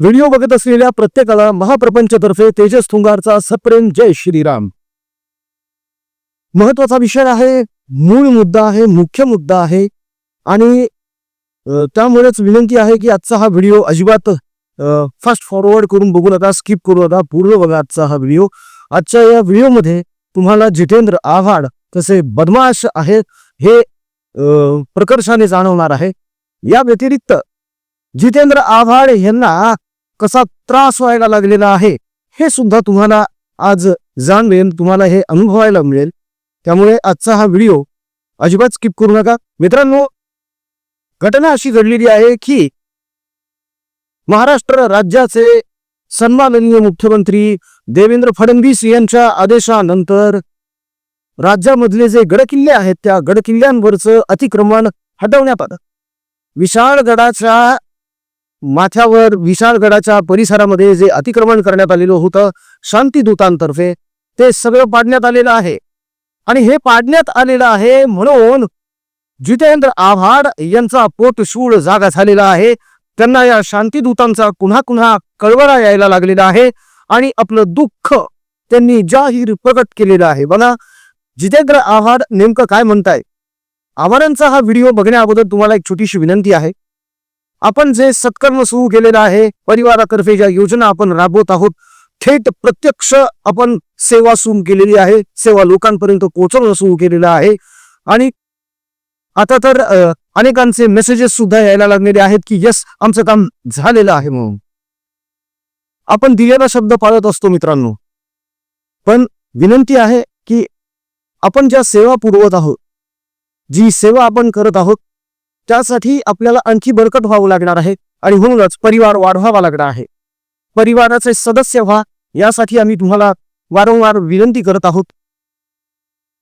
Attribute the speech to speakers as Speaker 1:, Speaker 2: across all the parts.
Speaker 1: Video बघत असलेल्या प्रत्येकाला महाप्रपंचतर्फे तेजस थुंगारचा सप्रेम जय श्रीराम. महत्त्वाचा विषय आहे मूळ मुद्दा आहे मुख्य मुद्दा आहे आणि त्यामुळेच विनंती आहे की आजचा हा व्हिडिओ अजिबात फास्ट फॉरवर्ड करून बघू नका स्किप करू नका पूर्ण बघा आजचा हा व्हिडिओ. आजच्या या व्हिडिओमध्ये तुम्हाला जितेंद्र आव्हाड कसे बदमाश आहे हे प्रकर्षाने जाणवणार आहे. या व्यतिरिक्त जितेंद्र आव्हाड यांना कसा त्रास व्हायला लागलेला आहे हे सुद्धा तुम्हाला आज जाणवेल तुम्हाला हे अनुभवायला मिळेल. त्यामुळे आजचा हा व्हिडिओ अजिबात स्किप करू नका. मित्रांनो घटना अशी घडलेली आहे की महाराष्ट्र राज्याचे सन्माननीय मुख्यमंत्री देवेंद्र फडणवीस यांच्या आदेशानंतर राज्यामधले जे गडकिल्ले आहेत त्या गडकिल्ल्यांवरचं अतिक्रमण हटवण्यात आलं. विशाळगडाच्या माथ्यावर विशाळगडाच्या परिसरामध्ये जे अतिक्रमण करण्यात आलेलं होतं शांतिदूतांतर्फे ते सगळं पाडण्यात आलेलं आहे. आणि हे पाडण्यात आलेलं आहे म्हणून जितेंद्र आव्हाड यांचा पोटशूळ जागा झालेला आहे. त्यांना या शांतीदूतांचा पुन्हा पुन्हा कळवळा यायला लागलेला आहे आणि आपलं दुःख त्यांनी जाहीर प्रकट केलेलं आहे. बघा जितेंद्र आव्हाड नेमकं काय म्हणताय? आव्हाडांचा हा व्हिडिओ बघण्या अगोदर तुम्हाला एक छोटीशी विनंती आहे. आपण जे सत्कर्म सुरू केलेलं आहे परिवारातर्फे ज्या योजना आपण राबवत आहोत थेट प्रत्यक्ष आपण सेवा सुरू केलेली आहे सेवा लोकांपर्यंत पोहोचवणं सुरू केलेलं आहे. आणि आता तर अनेकांचे मेसेजेस सुद्धा यायला लागलेले आहेत की यस आमचं काम झालेलं आहे म्हणून. आपण दिलेला शब्द पाळत असतो मित्रांनो. पण विनंती आहे की आपण ज्या सेवा पुरवत आहोत जी सेवा आपण करत आहोत त्यासाठी आपल्याला आणखी बळकट व्हावं लागणार आहे आणि म्हणूनच परिवार वाढवावा लागणार आहे. परिवाराचे सदस्य व्हा यासाठी आम्ही तुम्हाला वारंवार विनंती करत आहोत.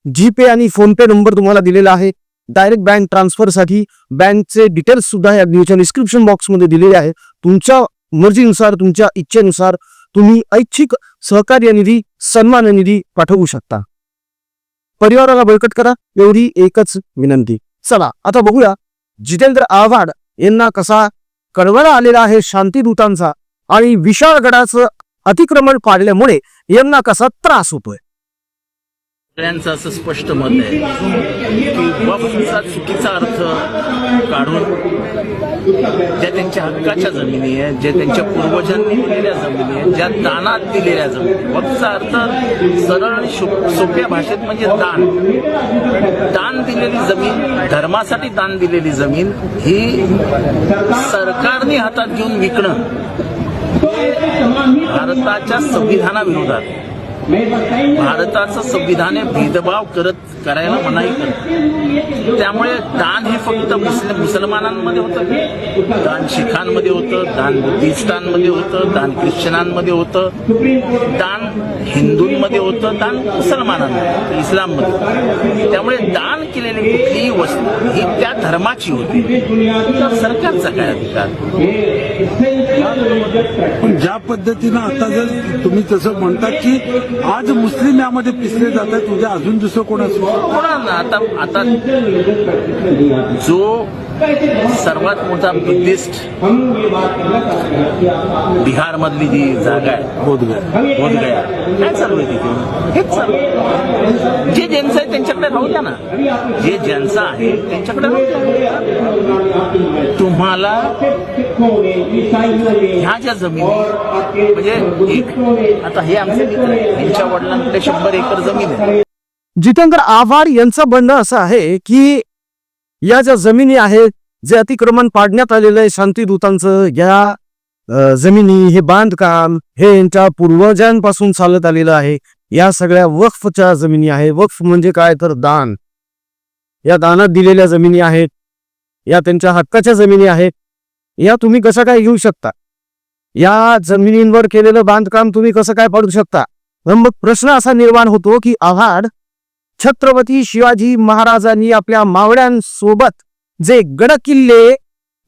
Speaker 1: जीपे आणि फोनपे नंबर तुम्हाला दिलेला आहे. डायरेक्ट बँक ट्रान्सफरसाठी बँकचे डिटेल्स सुद्धा या व्हिडिओच्या डिस्क्रिप्शन बॉक्समध्ये दिलेले आहे. तुमच्या मर्जीनुसार तुमच्या इच्छेनुसार तुम्ही ऐच्छिक सहकार्य निधी सन्मान निधी पाठवू शकता. परिवाराला बळकट करा एवढी एकच विनंती. चला आता बघूया जितेंद्र आव्हाड यांना कसा कळवळा आलेला आहे शांतीदूतांचा आणि विशाळगडाचं अतिक्रमण पाडल्यामुळे यांना कसा त्रास होतोय?
Speaker 2: सगळ्यांचं असं स्पष्ट मत आहे. की वक्फचा चुकीचा अर्थ काढून ज्या त्यांच्या हक्काच्या जमिनी आहेत ज्या त्यांच्या पूर्वजांनी दिलेल्या जमिनी आहेत ज्या दानात दिलेल्या जमिनी वक्फचा अर्थ सरळ आणि सोप्या भाषेत म्हणजे दान. दान दिलेली जमीन धर्मासाठी दान दिलेली जमीन ही सरकारने हातात घेऊन विकणं भारताच्या संविधानाविरोधात. भारताचं संविधान हे भेदभाव करत करायला मनाई करत त्यामुळे दान हे फक्त मुस्लिम मुसलमानांमध्ये होतं. दान शिखांमध्ये होतं दान बुद्धिस्टांमध्ये होतं दान ख्रिश्चनांमध्ये होतं. दान हिंदूंमध्ये होतं दान मुसलमानांमध्ये इस्लाममध्ये त्यामुळे दान केलेली कुठलीही वस्तू ही त्या धर्माची होती. तर सरकारचा काय अधिकार?
Speaker 3: पण ज्या पद्धतीनं आता जर तुम्ही तसं म्हणता की आज मुस्लिम यामध्ये पिसले जातात उद्या अजून दुसरं कोण असू?
Speaker 2: होणार ना आता आता जो सर्वात मोठा बुद्धिस्ट बिहार मधली जी जागा आहे बोधगया बोधगया काय चालू आहे तिथे? हेच चालू आहे. जे ज्यांचं आहे त्यांच्याकडे राहू द्या ना. जे ज्यांचं आहे त्यांच्याकडे राहू तुम्हाला ह्या ज्या जमिनी म्हणजे एक आता हे आमचे मित्र आहे. त्यांच्या वडिलांकडे शंभर एकर जमीन आहे.
Speaker 1: जितेंद्र आव्हाड यांचं म्हणणं असं आहे की या ज्या जमिनी आहेत जे अतिक्रमण पाडण्यात आलेलं आहे शांतीदूतांचं या जमिनी हे बांधकाम हे यांच्या पूर्वजांपासून चालत आलेलं आहे. या सगळ्या वक्फच्या जमिनी आहे वक्फ म्हणजे काय? तर दान. या दानात दिलेल्या जमिनी आहेत. या त्यांच्या हक्काच्या जमिनी आहेत. या तुम्ही कसं काय घेऊ शकता? या जमिनींवर केलेलं बांधकाम तुम्ही कसं काय पाडू शकता? मग प्रश्न असा निर्माण होतो की आव्हाड छत्रपती शिवाजी महाराजांनी आपल्या मावळ्यांसोबत जे गडकिल्ले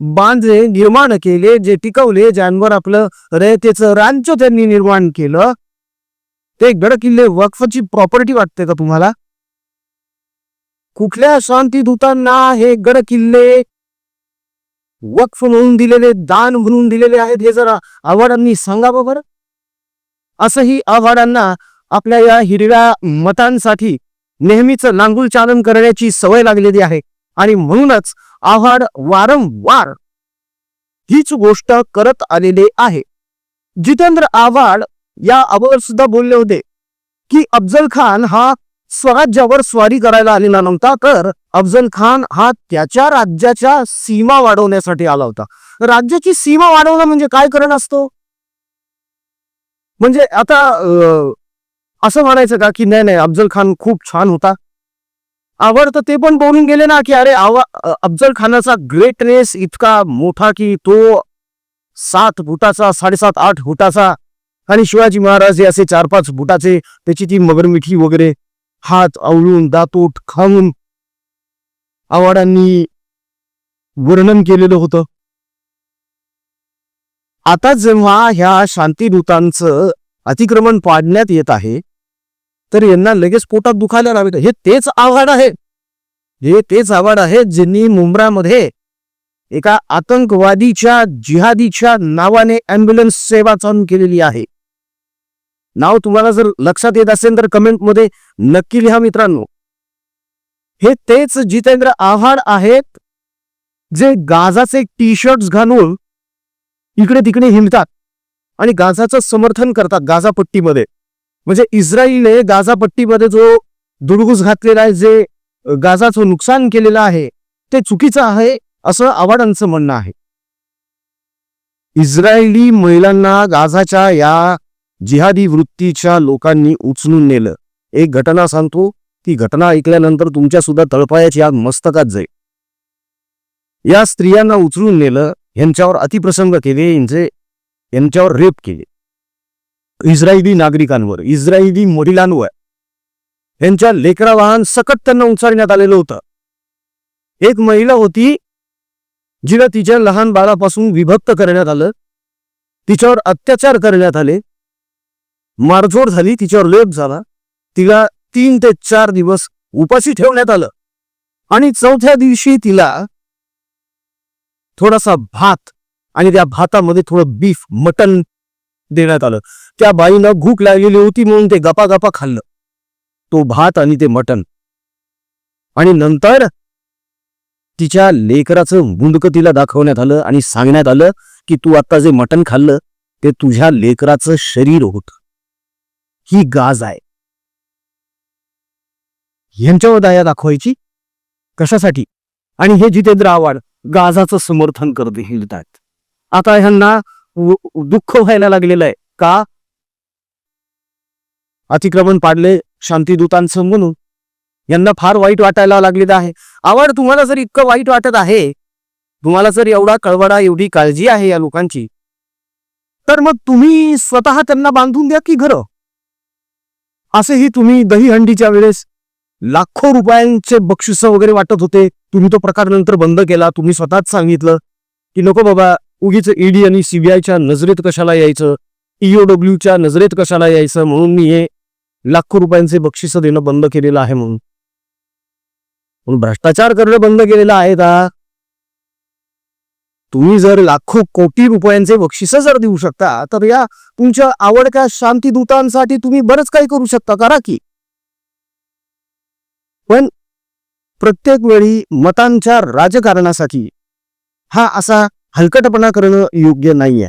Speaker 1: बांधले निर्माण केले जे टिकवले ज्यांवर आपलं रयतेचं राज्य त्यांनी निर्माण केलं ते गडकिल्ले वक्फची प्रॉपर्टी वाटते का तुम्हाला? कुठल्या शांतीदूतांना हे गडकिल्ले वक्फ म्हणून दिलेले दान म्हणून दिलेले आहेत हे जरा आव्हाडांनी सांगावं बरं. असंही आव्हाडांना आपल्या या हिरव्या मतांसाठी नेहमीच नांगुल चालन करण्याची सवय लागलेली आहे. आणि म्हणूनच आव्हाड वारंवार हीच गोष्ट करत आलेले आहे. जितेंद्र आव्हाड या अगोदर सुद्धा बोलले होते की अफजल खान हा स्वराज्यावर स्वारी करायला आलेला नव्हता तर अफजल खान हा त्याच्या राज्याच्या सीमा वाढवण्यासाठी आला होता. राज्याची सीमा वाढवणं म्हणजे काय करण असतो? म्हणजे आता अं, असं म्हणायचं का की नाही नाही अफजल खान खूप छान होता. आवडतं ते पण बोलून गेले ना की अरे आवा अफजल खानाचा ग्रेटनेस इतका मोठा की तो सात फुटाचा साडेसात आठ फुटाचा आणि शिवाजी महाराज हे असे चार पाच फुटाचे त्याची ती मगरमिठी वगैरे हात आवळून दातोट खाऊन आवाडांनी वर्णन केलेलं होतं. आता जेव्हा ह्या शांतीदूतांचं अतिक्रमण पाडण्यात येत आहे तर यांना लगेच पोटात दुखायला लावित हे तेच आव्हाड आहे. हे तेच आव्हाड आहे ज्यांनी मुंब्रामध्ये एका आतंकवादीच्या जिहादीच्या नावाने अँब्युलन्स सेवा चालू केलेली आहे. नाव तुम्हाला जर लक्षात येत असेल तर कमेंटमध्ये नक्की लिहा मित्रांनो. हे तेच जितेंद्र आव्हाड आहेत जे गाजाचे टी शर्ट्स घालून इकडे तिकडे हिंडतात आणि गाजाचं समर्थन करतात गाझापट्टीमध्ये. म्हणजे इस्रायलने गाझापट्टीमध्ये जो दुडगुस घातलेला आहे जे गाजाचं गाझाचं नुकसान केलेलं आहे ते चुकीचं आहे असं आव्हाडांचं म्हणणं आहे. इस्रायली महिलांना गाझाच्या या जिहादी वृत्तीच्या लोकांनी उचलून नेलं. एक घटना सांगतो ती घटना ऐकल्यानंतर तुमच्या सुद्धा तळपायाची आग मस्तकात जाईल. या स्त्रियांना उचलून नेलं यांच्यावर अतिप्रसंग केले यांचे यांच्यावर रेप केले. इस्रायली नागरिकांवर इस्रायली महिलांवर यांच्या लेकरा वाहन सकट त्यांना उंचारण्यात आलेलं होतं. एक महिला होती जिला तिच्या लहान बाळापासून विभक्त करण्यात आलं. तिच्यावर अत्याचार करण्यात आले. मारझोड झाली तिच्यावर लेप झाला. तिला तीन ते चार दिवस उपाशी ठेवण्यात आलं. आणि चौथ्या दिवशी तिला थोडासा भात आणि त्या भातामध्ये थोडं बीफ मटन देण्यात आलं. त्या बाईनं भूक लागलेली होती म्हणून ते गपा गपा खाल्लं. तो भात आणि ते मटन आणि नंतर तिच्या लेकराचं मुंडकं तिला दाखवण्यात आलं आणि सांगण्यात आलं की तू आता जे मटण खाल्लं ते तुझ्या लेकराचं शरीर होत. ही गाज आहे. यांच्यावर दया दाखवायची? कशासाठी? आणि हे जितेंद्र आव्हाड गाजाचं समर्थन करते लिहितात आता ह्यांना दुःख व्हायला लागलेलं आहे. का? अतिक्रमण पाडले शांतीदूतांचं म्हणून. यांना फार वाईट वाटायला लागलेलं आहे. आवड तुम्हाला जर इतकं वाईट वाटत आहे तुम्हाला जर एवढा कळवडा एवढी काळजी आहे या लोकांची तर मग तुम्ही स्वतः त्यांना बांधून द्या की घरं? असेही तुम्ही दहीहंडीच्या वेळेस लाखो रुपयांचे बक्षिस वगैरे वाटत होते. तुम्ही तो प्रकार नंतर बंद केला. तुम्ही स्वतःच सांगितलं की नको बाबा उगीच ईडी आणि सीबीआयच्या नजरेत कशाला यायचं? ईओडब्ल्यूच्या नजरेत कशाला यायचं? म्हणून मी हे लाखो रुपयांचे बक्षिस देणं बंद केलेलं आहे म्हणून. म्हणून भ्रष्टाचार करणं बंद केलेलं आहे का तुम्ही जर लाखो कोटी रुपयांचे बक्षिस जर देऊ शकता तर या तुमच्या आवडत्या शांतीदूतांसाठी तुम्ही बरंच काही करू शकता करा की. पण प्रत्येक वेळी मतांच्या राजकारणासाठी हा असा हलकटपणा करणं योग्य नाहीये.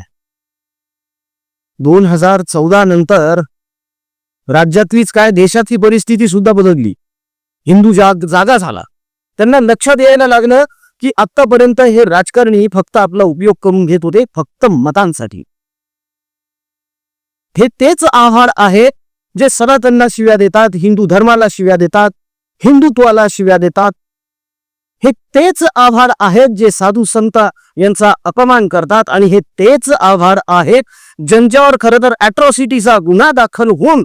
Speaker 1: दोन हजार चौदा नंतर राज्यातलीच काय देशातली परिस्थिती सुद्धा बदलली. हिंदू जाग जागा झाला. त्यांना लक्षात यायला लागलं की आतापर्यंत हे राजकारणी फक्त आपला उपयोग करून घेत होते फक्त मतांसाठी. हे तेच आव्हाड आहे जे सनातनला शिव्या देतात हिंदू धर्माला शिव्या देतात हिंदुत्वाला शिव्या देतात हे तेच आभार आहेत जे साधू संत यांचा अपमान करतात आणि हे तेच आभार आहेत ज्यांच्यावर खरं तर अॅट्रॉसिटीचा गुन्हा दाखल होऊन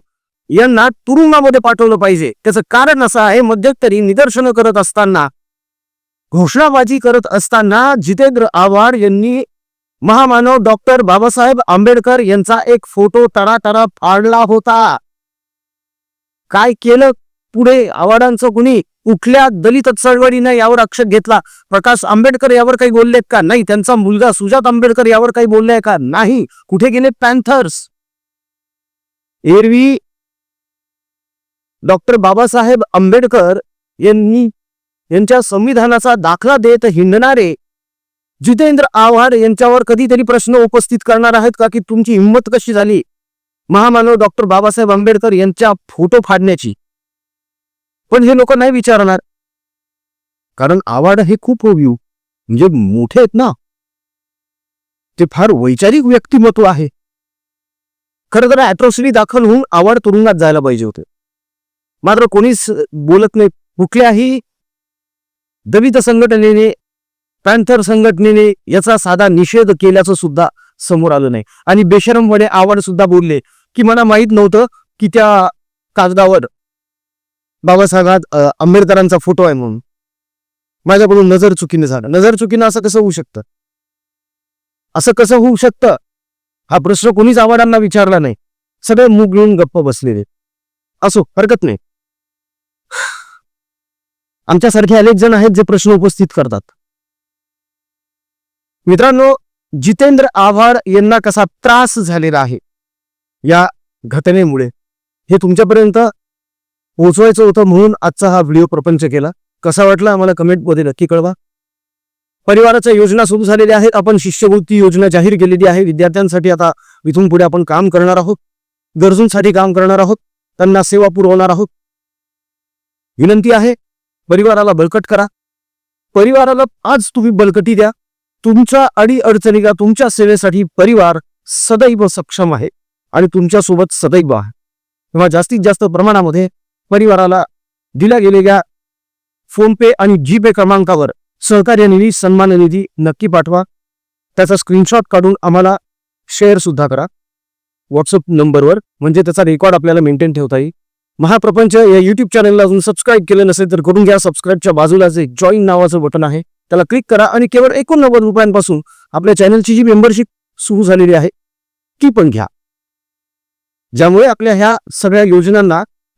Speaker 1: यांना तुरुंगामध्ये पाठवलं पाहिजे. त्याचं कारण असं आहे मध्यंतरी निदर्शनं करत असताना घोषणाबाजी करत असताना जितेंद्र आव्हाड यांनी महामानव डॉक्टर बाबासाहेब आंबेडकर यांचा एक फोटो तडातडा फाडला होता. काय केलं पुढे आव्हाडांचं कुणी? कुठल्या दलित चळवळीने यावर आक्षेप घेतला? प्रकाश आंबेडकर यावर काही बोललेत का? नाही त्यांचा मुलगा सुजात आंबेडकर यावर काही बोलले का? नाही. कुठे गेले पॅन्थर्स? एरवी डॉक्टर बाबासाहेब आंबेडकर यांनी यांच्या संविधानाचा दाखला देत हिंडणारे जितेंद्र आव्हाड यांच्यावर कधीतरी प्रश्न उपस्थित करणार आहेत का? की तुमची हिंमत कशी झाली? महामानव डॉक्टर बाबासाहेब आंबेडकर यांच्या फोटो फाडण्याची. पण हे लोक नाही विचारणार. कारण आवाड हे खूप व्ह्यू म्हणजे मोठे आहेत ना. ते फार वैचारिक व्यक्तिमत्व आहे. खरं तर अॅट्रॉसिटी दाखल होऊन आवड तुरुंगात जायला पाहिजे होते. मात्र कोणीच बोलत नाही. कुठल्याही दलित संघटनेने पॅन्थर संघटनेने याचा साधा निषेध केल्याचं सुद्धा समोर आलं नाही. आणि बेशरमपणे आवड सुद्धा बोलले की मला माहीत नव्हतं की त्या कागदावर बाबासाहेब आंबेडकरांचा फोटो आहे म्हणून. माझ्याकडून नजर चुकीने झालं. नजर चुकीनं असं कसं होऊ शकतं? असं कसं होऊ शकतं? हा प्रश्न कोणीच आव्हाडांना विचारला नाही. सगळे मूग घेऊन गप्प बसलेले. असो हरकत नाही. आमच्यासारखे अनेक जण आहेत जे प्रश्न उपस्थित करतात. मित्रांनो जितेंद्र आव्हाड यांना कसा त्रास झालेला आहे या घटनेमुळे हे तुमच्यापर्यंत पोहोचवायचं होतं म्हणून आजचा हा व्हिडिओ प्रपंच केला. कसा वाटला आम्हाला कमेंटमध्ये नक्की कळवा. परिवाराच्या योजना सुरू झालेल्या आहेत. आपण शिष्यवृत्ती योजना जाहीर केलेली आहे. विद्यार्थ्यांसाठी आता इथून पुढे आपण काम करणार आहोत. गरजूंसाठी काम करणार आहोत. त्यांना सेवा पुरवणार आहोत. विनंती आहे परिवाराला बळकट करा. परिवाराला आज तुम्ही बळकटी द्या. तुमच्या अडी अडचणीला तुमच्या सेवेसाठी परिवार सदैव सक्षम आहे. आणि तुमच्यासोबत सदैव आहे. तेव्हा जास्तीत जास्त प्रमाणामध्ये परिवाराला दिल्या गेलेल्या फोनपे आणि जीपे क्रमांकावर सहकार्य निधी सन्मान निधी नक्की पाठवा. त्याचा स्क्रीनशॉट काढून आम्हाला शेअर सुद्धा करा. व्हॉट्सअप नंबरवर म्हणजे त्याचा रेकॉर्ड आपल्याला मेंटेन ठेवता येईल. महाप्रपंच या युट्यूब चॅनलला अजून सबस्क्राईब केलं नसेल तर करून घ्या. सबस्क्राईबच्या बाजूला जे जॉईन नावाचं बटन आहे त्याला क्लिक करा आणि केवळ एकोणनव्वद रुपयांपासून आपल्या चॅनलची जी मेंबरशिप सुरू झालेली आहे ती पण घ्या. ज्यामुळे आपल्या ह्या सगळ्या योजनांना